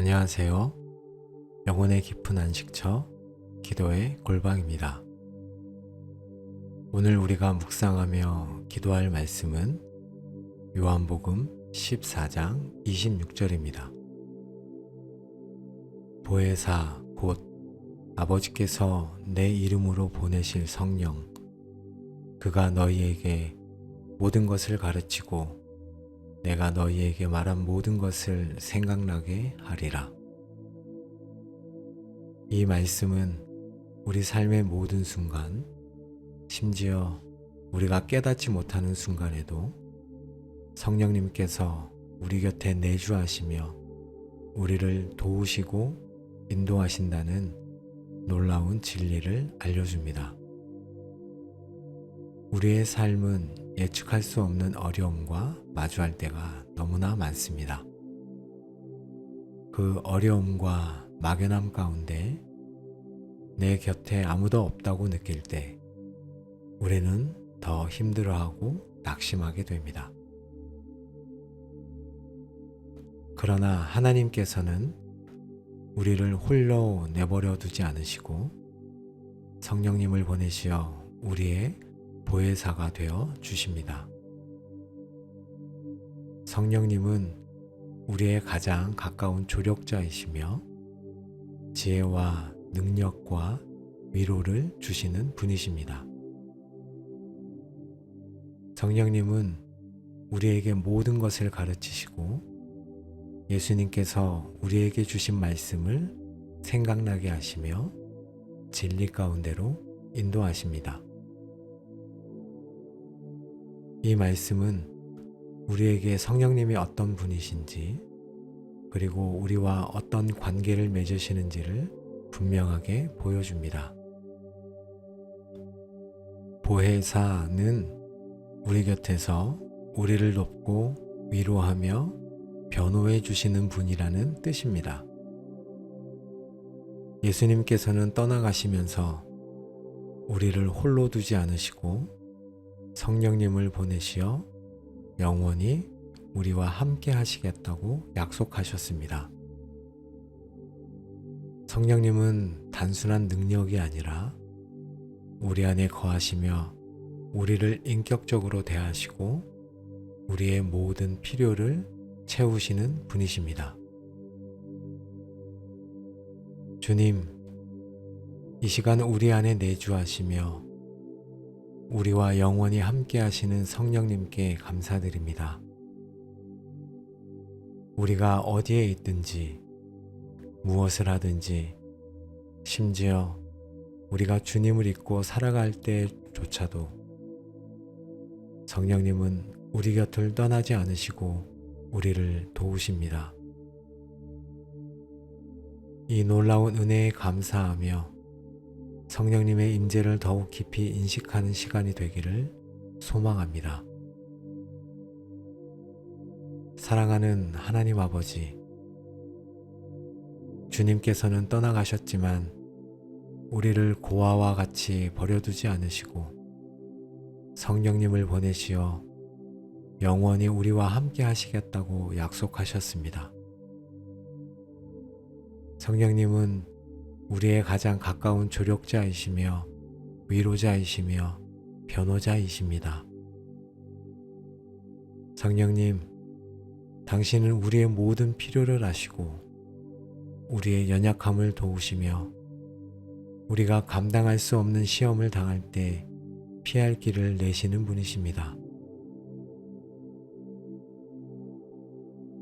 안녕하세요. 영혼의 깊은 안식처 기도의 골방입니다. 오늘 우리가 묵상하며 기도할 말씀은 요한복음 14장 26절입니다. 보혜사 곧 아버지께서 내 이름으로 보내실 성령 그가 너희에게 모든 것을 가르치고 내가 너희에게 말한 모든 것을 생각나게 하리라. 이 말씀은 우리 삶의 모든 순간, 심지어 우리가 깨닫지 못하는 순간에도 성령님께서 우리 곁에 내주하시며 우리를 도우시고 인도하신다는 놀라운 진리를 알려줍니다. 우리의 삶은 예측할 수 없는 어려움과 마주할 때가 너무나 많습니다. 그 어려움과 막연함 가운데 내 곁에 아무도 없다고 느낄 때 우리는 더 힘들어하고 낙심하게 됩니다. 그러나 하나님께서는 우리를 홀로 내버려 두지 않으시고 성령님을 보내시어 우리의 보혜사가 되어 주십니다. 성령님은 우리의 가장 가까운 조력자이시며 지혜와 능력과 위로를 주시는 분이십니다. 성령님은 우리에게 모든 것을 가르치시고 예수님께서 우리에게 주신 말씀을 생각나게 하시며 진리 가운데로 인도하십니다. 이 말씀은 우리에게 성령님이 어떤 분이신지 그리고 우리와 어떤 관계를 맺으시는지를 분명하게 보여줍니다. 보혜사는 우리 곁에서 우리를 돕고 위로하며 변호해 주시는 분이라는 뜻입니다. 예수님께서는 떠나가시면서 우리를 홀로 두지 않으시고 성령님을 보내시어 영원히 우리와 함께 하시겠다고 약속하셨습니다. 성령님은 단순한 능력이 아니라 우리 안에 거하시며 우리를 인격적으로 대하시고 우리의 모든 필요를 채우시는 분이십니다. 주님, 이 시간 우리 안에 내주하시며 우리와 영원히 함께 하시는 성령님께 감사드립니다. 우리가 어디에 있든지 무엇을 하든지 심지어 우리가 주님을 잊고 살아갈 때조차도 성령님은 우리 곁을 떠나지 않으시고 우리를 도우십니다. 이 놀라운 은혜에 감사하며 성령님의 임재를 더욱 깊이 인식하는 시간이 되기를 소망합니다. 사랑하는 하나님 아버지, 주님께서는 떠나가셨지만 우리를 고아와 같이 버려두지 않으시고 성령님을 보내시어 영원히 우리와 함께 하시겠다고 약속하셨습니다. 성령님은 우리의 가장 가까운 조력자이시며 위로자이시며 변호자이십니다. 성령님, 당신은 우리의 모든 필요를 아시고 우리의 연약함을 도우시며 우리가 감당할 수 없는 시험을 당할 때 피할 길을 내시는 분이십니다.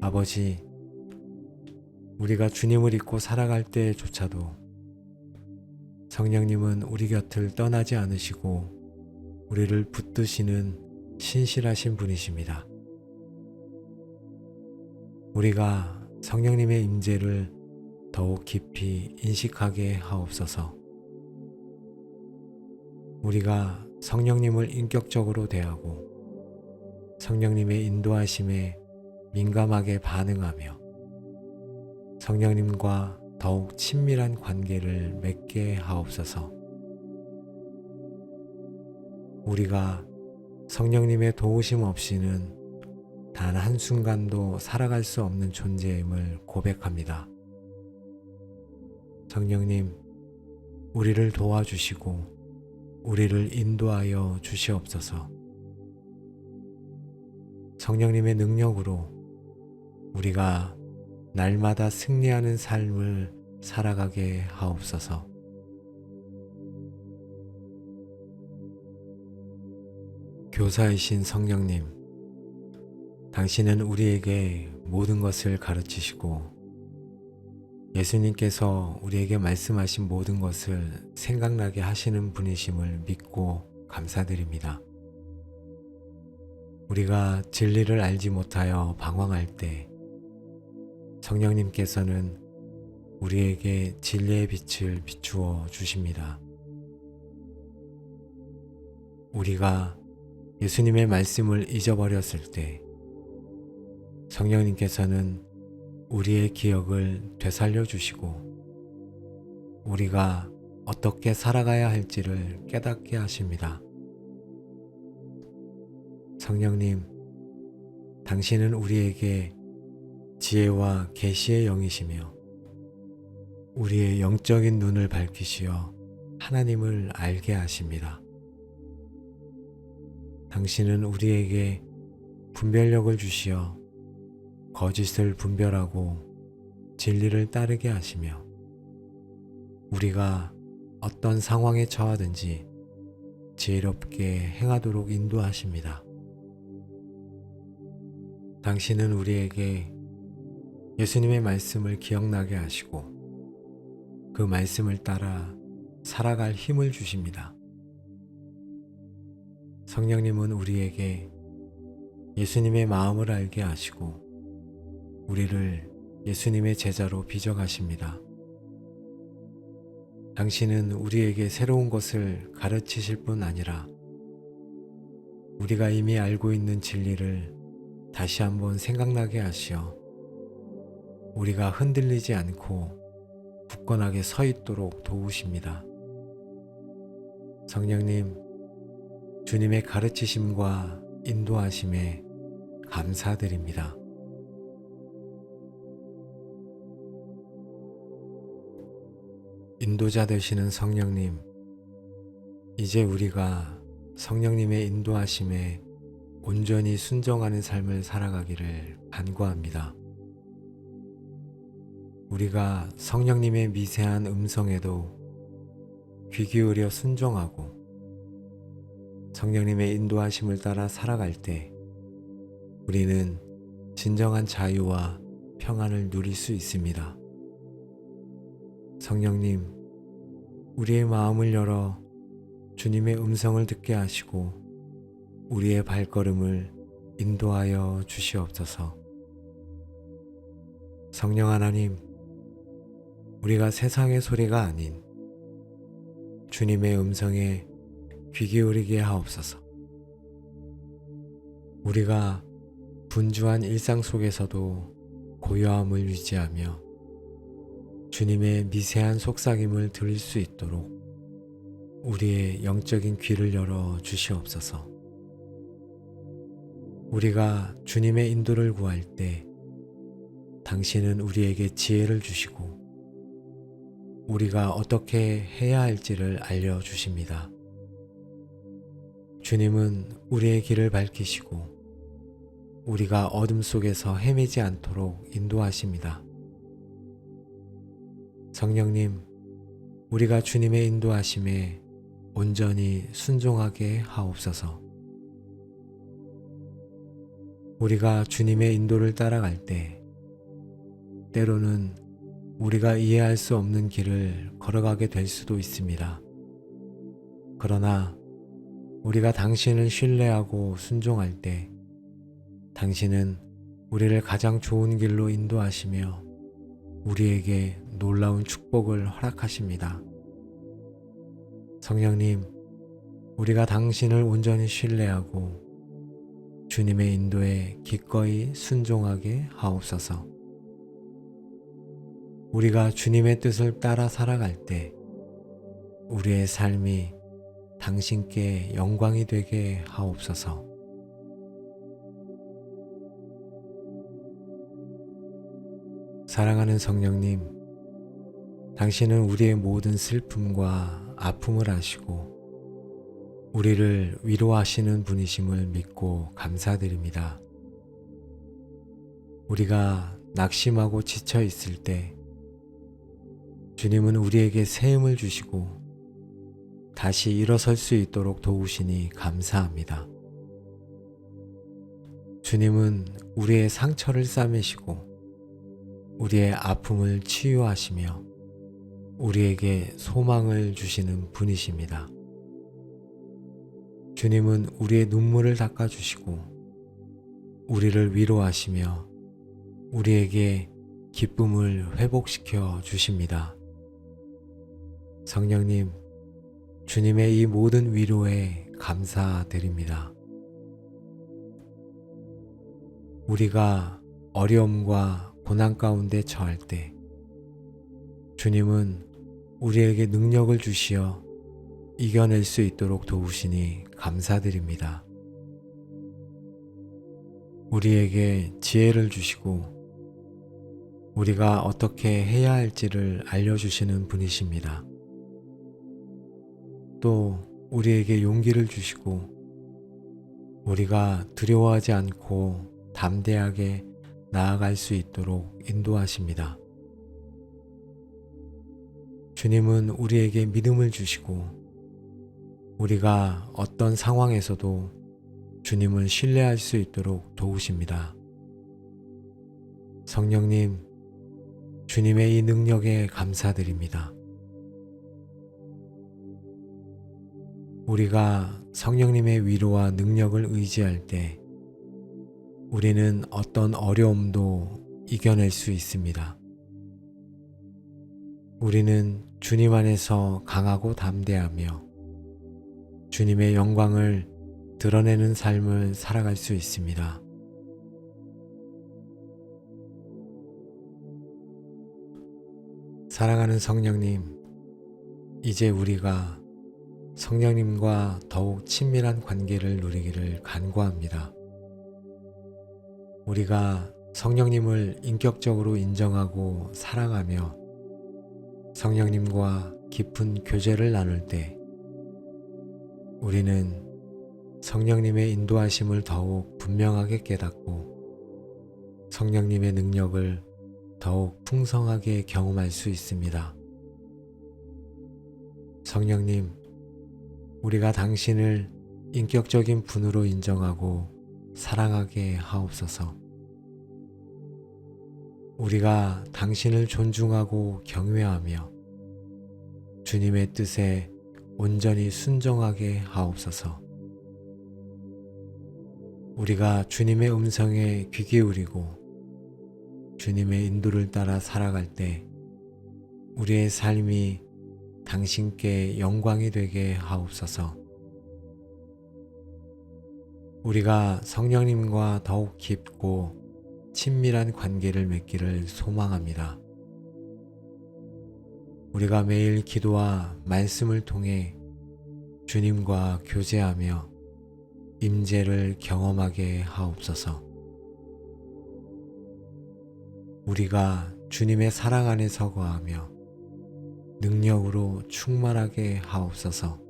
아버지, 우리가 주님을 잊고 살아갈 때조차도 성령님은 우리 곁을 떠나지 않으시고 우리를 붙드시는 신실하신 분이십니다. 우리가 성령님의 임재를 더욱 깊이 인식하게 하옵소서. 우리가 성령님을 인격적으로 대하고 성령님의 인도하심에 민감하게 반응하며 성령님과 더욱 친밀한 관계를 맺게 하옵소서. 우리가 성령님의 도우심 없이는 단 한순간도 살아갈 수 없는 존재임을 고백합니다. 성령님, 우리를 도와주시고 우리를 인도하여 주시옵소서. 성령님의 능력으로 우리가 날마다 승리하는 삶을 살아가게 하옵소서. 교사이신 성령님, 당신은 우리에게 모든 것을 가르치시고 예수님께서 우리에게 말씀하신 모든 것을 생각나게 하시는 분이심을 믿고 감사드립니다. 우리가 진리를 알지 못하여 방황할 때 성령님께서는 우리에게 진리의 빛을 비추어 주십니다. 우리가 예수님의 말씀을 잊어버렸을 때 성령님께서는 우리의 기억을 되살려 주시고 우리가 어떻게 살아가야 할지를 깨닫게 하십니다. 성령님, 당신은 우리에게 지혜와 계시의 영이시며 우리의 영적인 눈을 밝히시어 하나님을 알게 하십니다. 당신은 우리에게 분별력을 주시어 거짓을 분별하고 진리를 따르게 하시며 우리가 어떤 상황에 처하든지 지혜롭게 행하도록 인도하십니다. 당신은 우리에게 예수님의 말씀을 기억나게 하시고 그 말씀을 따라 살아갈 힘을 주십니다. 성령님은 우리에게 예수님의 마음을 알게 하시고 우리를 예수님의 제자로 빚어가십니다. 당신은 우리에게 새로운 것을 가르치실 뿐 아니라 우리가 이미 알고 있는 진리를 다시 한번 생각나게 하시어 우리가 흔들리지 않고 굳건하게 서 있도록 도우십니다. 성령님, 주님의 가르치심과 인도하심에 감사드립니다. 인도자 되시는 성령님, 이제 우리가 성령님의 인도하심에 온전히 순종하는 삶을 살아가기를 간구합니다. 우리가 성령님의 미세한 음성에도 귀 기울여 순종하고 성령님의 인도하심을 따라 살아갈 때 우리는 진정한 자유와 평안을 누릴 수 있습니다. 성령님, 우리의 마음을 열어 주님의 음성을 듣게 하시고 우리의 발걸음을 인도하여 주시옵소서. 성령 하나님, 우리가 세상의 소리가 아닌 주님의 음성에 귀 기울이게 하옵소서. 우리가 분주한 일상 속에서도 고요함을 유지하며 주님의 미세한 속삭임을 들을 수 있도록 우리의 영적인 귀를 열어 주시옵소서. 우리가 주님의 인도를 구할 때 당신은 우리에게 지혜를 주시고 우리가 어떻게 해야 할지를 알려 주십니다. 주님은 우리의 길을 밝히시고 우리가 어둠 속에서 헤매지 않도록 인도하십니다. 성령님, 우리가 주님의 인도하심에 온전히 순종하게 하옵소서. 우리가 주님의 인도를 따라갈 때, 때로는 우리가 이해할 수 없는 길을 걸어가게 될 수도 있습니다. 그러나 우리가 당신을 신뢰하고 순종할 때, 당신은 우리를 가장 좋은 길로 인도하시며 우리에게 놀라운 축복을 허락하십니다. 성령님, 우리가 당신을 온전히 신뢰하고 주님의 인도에 기꺼이 순종하게 하옵소서. 우리가 주님의 뜻을 따라 살아갈 때 우리의 삶이 당신께 영광이 되게 하옵소서. 사랑하는 성령님, 당신은 우리의 모든 슬픔과 아픔을 아시고 우리를 위로하시는 분이심을 믿고 감사드립니다. 우리가 낙심하고 지쳐 있을 때 주님은 우리에게 새 힘을 주시고 다시 일어설 수 있도록 도우시니 감사합니다. 주님은 우리의 상처를 싸매시고 우리의 아픔을 치유하시며 우리에게 소망을 주시는 분이십니다. 주님은 우리의 눈물을 닦아주시고 우리를 위로하시며 우리에게 기쁨을 회복시켜 주십니다. 성령님, 주님의 이 모든 위로에 감사드립니다. 우리가 어려움과 고난 가운데 처할 때 주님은 우리에게 능력을 주시어 이겨낼 수 있도록 도우시니 감사드립니다. 우리에게 지혜를 주시고 우리가 어떻게 해야 할지를 알려주시는 분이십니다. 또 우리에게 용기를 주시고 우리가 두려워하지 않고 담대하게 나아갈 수 있도록 인도하십니다. 주님은 우리에게 믿음을 주시고 우리가 어떤 상황에서도 주님을 신뢰할 수 있도록 도우십니다. 성령님, 주님의 이 능력에 감사드립니다. 우리가 성령님의 위로와 능력을 의지할 때 우리는 어떤 어려움도 이겨낼 수 있습니다. 우리는 주님 안에서 강하고 담대하며 주님의 영광을 드러내는 삶을 살아갈 수 있습니다. 사랑하는 성령님, 이제 우리가 성령님과 더욱 친밀한 관계를 누리기를 간구합니다. 우리가 성령님을 인격적으로 인정하고 사랑하며 성령님과 깊은 교제를 나눌 때 우리는 성령님의 인도하심을 더욱 분명하게 깨닫고 성령님의 능력을 더욱 풍성하게 경험할 수 있습니다. 성령님, 우리가 당신을 인격적인 분으로 인정하고 사랑하게 하옵소서. 우리가 당신을 존중하고 경외하며 주님의 뜻에 온전히 순종하게 하옵소서. 우리가 주님의 음성에 귀 기울이고 주님의 인도를 따라 살아갈 때 우리의 삶이 당신께 영광이 되게 하옵소서. 우리가 성령님과 더욱 깊고 친밀한 관계를 맺기를 소망합니다. 우리가 매일 기도와 말씀을 통해 주님과 교제하며 임재를 경험하게 하옵소서. 우리가 주님의 사랑 안에 서거하며 능력으로 충만하게 하옵소서.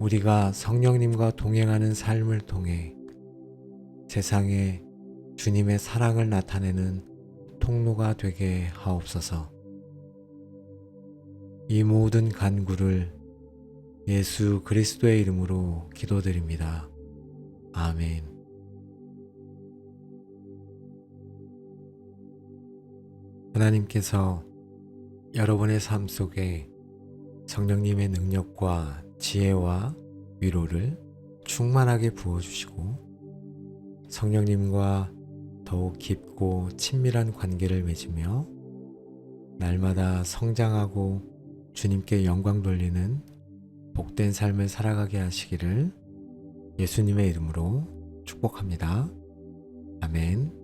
우리가 성령님과 동행하는 삶을 통해 세상에 주님의 사랑을 나타내는 통로가 되게 하옵소서. 이 모든 간구를 예수 그리스도의 이름으로 기도드립니다. 아멘. 하나님께서 여러분의 삶 속에 성령님의 능력과 지혜와 위로를 충만하게 부어주시고 성령님과 더욱 깊고 친밀한 관계를 맺으며 날마다 성장하고 주님께 영광 돌리는 복된 삶을 살아가게 하시기를 예수님의 이름으로 축복합니다. 아멘.